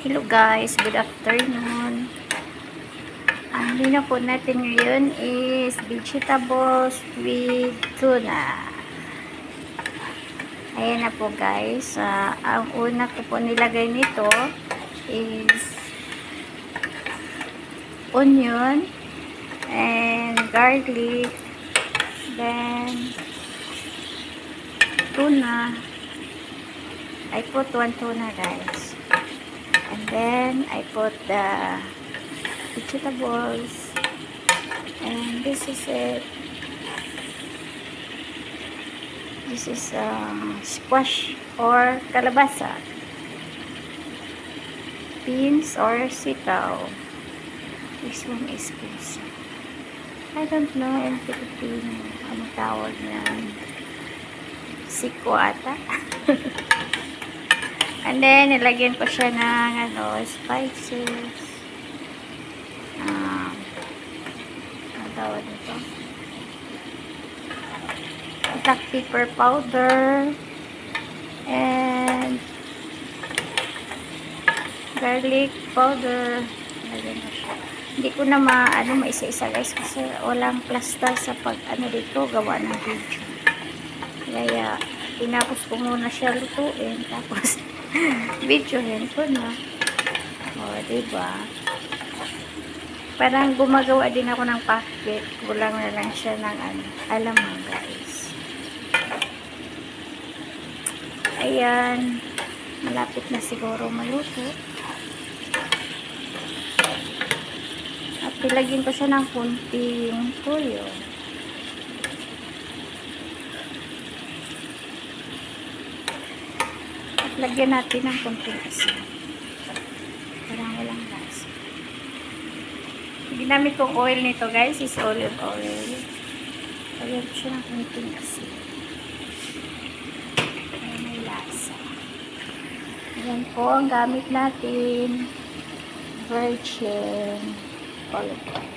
Hello guys, good afternoon. Ang po natin ngayon is vegetables with tuna. Ayan na po guys. Ah, ang una ko po nilagay nito is onion and garlic then tuna. I put one tuna guys. Then I put the vegetables. And this is it. This is um, squash or kalabasa. Beans or sitaw. This one is puso. I don't know in Filipino. Ano tawag niyan? Siko ata. And then, nilagyan ko siya ng ano, spices. Um, ano tawag nito? Black pepper powder. And garlic powder. Nilagyan ko siya. Hindi ko na ma, ano, maisa-isa guys kasi walang plaster sa pag, ano dito, gawa ng video. Kaya, tinapos ko muna siya lutuin. Tapos, videohin ko na. O, diba? Parang gumagawa din ako ng packet. Kulang na lang siya ng ano. Alam mo, guys. Ayan. Malapit na siguro maluto. At pilagin ko siya ng kunting tuyo. Lagyan natin ng konting asin. Parang walang lasa. Ginamit kong oil nito guys is olive oil. Lagyan siya ng konting asin. Para may lasa. Ayan po ang gamit natin. Virgin olive oil.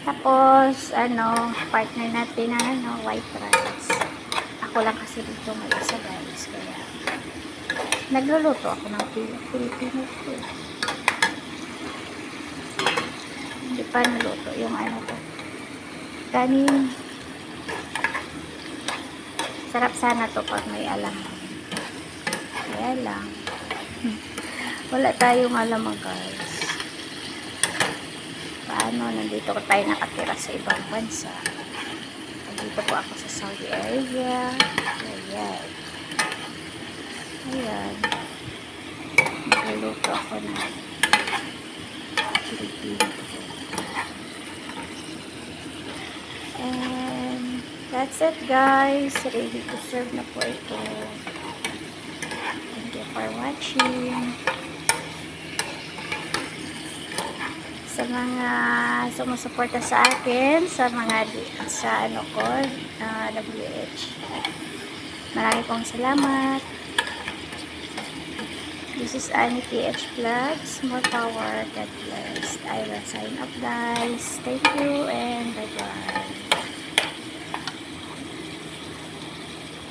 Tapos, ano, partner natin ng ano, white rice. Ako lang kasi dito may isa guys. Kaya, nagluluto ako ng Filipino food. Hindi pa naluto yung ano to. Kanin. Sarap sana to pag may alam. Kaya lang. Wala tayong alam guys. Paano? Nandito ko tayo nakatira sa ibang bansa. Nandito po ako sa Saudi Arabia. Ayan. Ayan. Nagluluto ako ng Filipino. And that's it guys. Ready to serve na po ito. Thank you for watching. Sa mga sumusuporta sa akin, sa mga sa ano ko, ah, WH. Marami pong salamat. This is Annie PH Vlogs. More power. God bless. I will sign up guys. Thank you and bye-bye.